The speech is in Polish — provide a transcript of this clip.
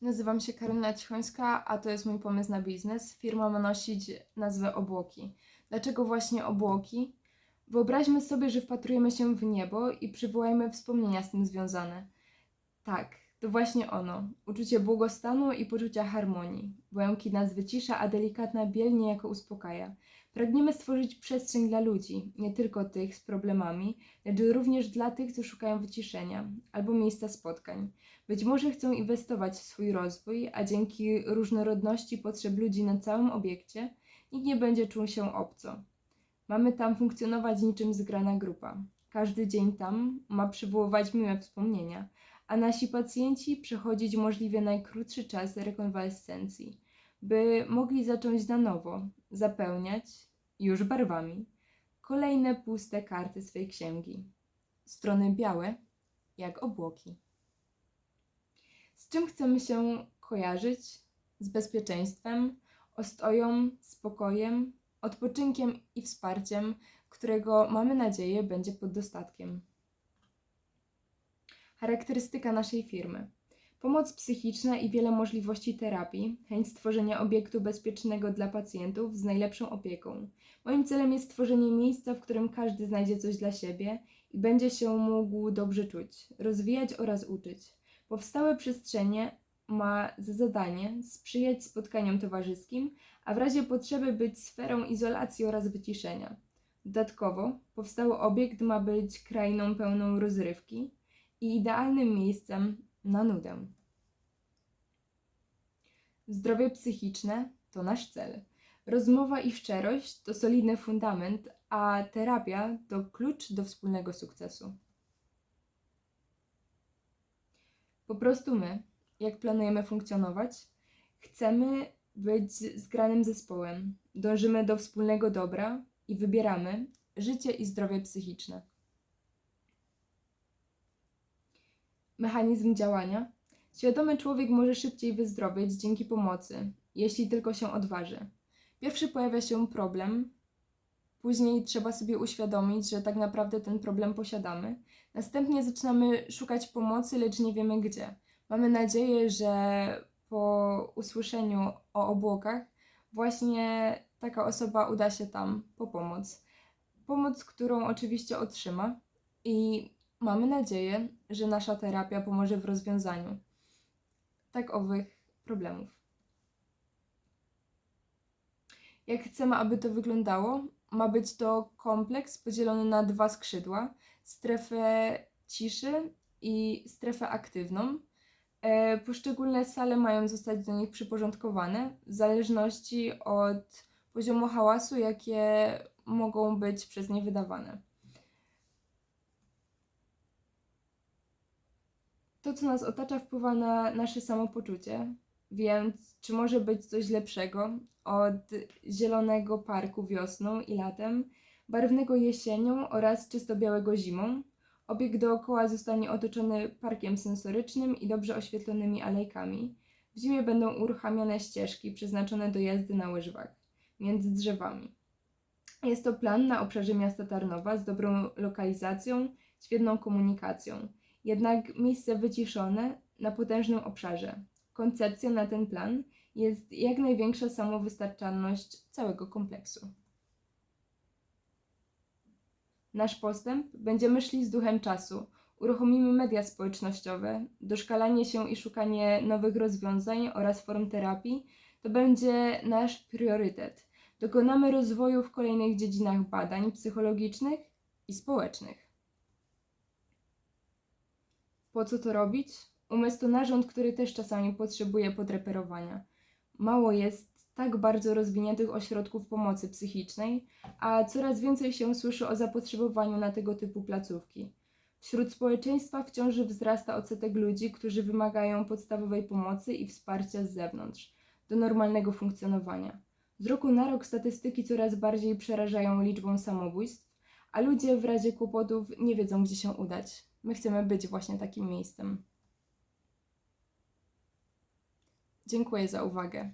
Nazywam się Karolina Cichońska, a to jest mój pomysł na biznes. Firma ma nosić nazwę Obłoki. Dlaczego właśnie obłoki? Wyobraźmy sobie, że wpatrujemy się w niebo i przywołajmy wspomnienia z tym związane. Tak, to właśnie ono. Uczucie błogostanu i poczucia harmonii. Błękit nas wycisza, a delikatna biel niejako uspokaja. Pragniemy stworzyć przestrzeń dla ludzi, nie tylko tych z problemami, lecz również dla tych, co szukają wyciszenia albo miejsca spotkań. Być może chcą inwestować w swój rozwój, a dzięki różnorodności potrzeb ludzi na całym obiekcie nikt nie będzie czuł się obco. Mamy tam funkcjonować niczym zgrana grupa. Każdy dzień tam ma przywoływać miłe wspomnienia, a nasi pacjenci przechodzić możliwie najkrótszy czas rekonwalescencji, by mogli zacząć na nowo zapełniać już barwami kolejne puste karty swej księgi. Strony białe jak obłoki. Z czym chcemy się kojarzyć? Z bezpieczeństwem, ostoją, spokojem, odpoczynkiem i wsparciem, którego mamy nadzieję będzie pod dostatkiem. Charakterystyka naszej firmy. Pomoc psychiczna i wiele możliwości terapii, chęć stworzenia obiektu bezpiecznego dla pacjentów z najlepszą opieką. Moim celem jest stworzenie miejsca, w którym każdy znajdzie coś dla siebie i będzie się mógł dobrze czuć, rozwijać oraz uczyć. Powstałe przestrzenie ma za zadanie sprzyjać spotkaniom towarzyskim, a w razie potrzeby być sferą izolacji oraz wyciszenia. Dodatkowo, powstały obiekt ma być krainą pełną rozrywki i idealnym miejscem na nudę. Zdrowie psychiczne to nasz cel. Rozmowa i szczerość to solidny fundament, a terapia to klucz do wspólnego sukcesu. Po prostu my, jak planujemy funkcjonować, chcemy być zgranym zespołem, dążymy do wspólnego dobra i wybieramy życie i zdrowie psychiczne. Mechanizm działania. Świadomy człowiek może szybciej wyzdrowieć dzięki pomocy, jeśli tylko się odważy. Pierwszy pojawia się problem, później trzeba sobie uświadomić, że tak naprawdę ten problem posiadamy. Następnie zaczynamy szukać pomocy, lecz nie wiemy gdzie. Mamy nadzieję, że po usłyszeniu o obłokach właśnie taka osoba uda się tam po pomoc. Pomoc, którą oczywiście otrzyma i mamy nadzieję, że nasza terapia pomoże w rozwiązaniu tak owych problemów. Jak chcemy, aby to wyglądało? Ma być to kompleks podzielony na dwa skrzydła: strefę ciszy i strefę aktywną. E, Poszczególne sale mają zostać do nich przyporządkowane w zależności od poziomu hałasu, jakie mogą być przez nie wydawane. To, co nas otacza, wpływa na nasze samopoczucie, więc czy może być coś lepszego od zielonego parku wiosną i latem, barwnego jesienią oraz czysto białego zimą? Obiekt dookoła zostanie otoczony parkiem sensorycznym i dobrze oświetlonymi alejkami. W zimie będą uruchamiane ścieżki przeznaczone do jazdy na łyżwach między drzewami. Jest to plan na obszarze miasta Tarnowa z dobrą lokalizacją, świetną komunikacją. Jednak miejsce wyciszone na potężnym obszarze. Koncepcją na ten plan jest jak największa samowystarczalność całego kompleksu. Nasz postęp będziemy szli z duchem czasu. Uruchomimy media społecznościowe, doszkalanie się i szukanie nowych rozwiązań oraz form terapii to będzie nasz priorytet. Dokonamy rozwoju w kolejnych dziedzinach badań psychologicznych i społecznych. Po co to robić? Umysł to narząd, który też czasami potrzebuje podreperowania. Mało jest tak bardzo rozwiniętych ośrodków pomocy psychicznej, a coraz więcej się słyszy o zapotrzebowaniu na tego typu placówki. Wśród społeczeństwa wciąż wzrasta odsetek ludzi, którzy wymagają podstawowej pomocy i wsparcia z zewnątrz do normalnego funkcjonowania. Z roku na rok statystyki coraz bardziej przerażają liczbą samobójstw, a ludzie w razie kłopotów nie wiedzą, gdzie się udać. My chcemy być właśnie takim miejscem. Dziękuję za uwagę.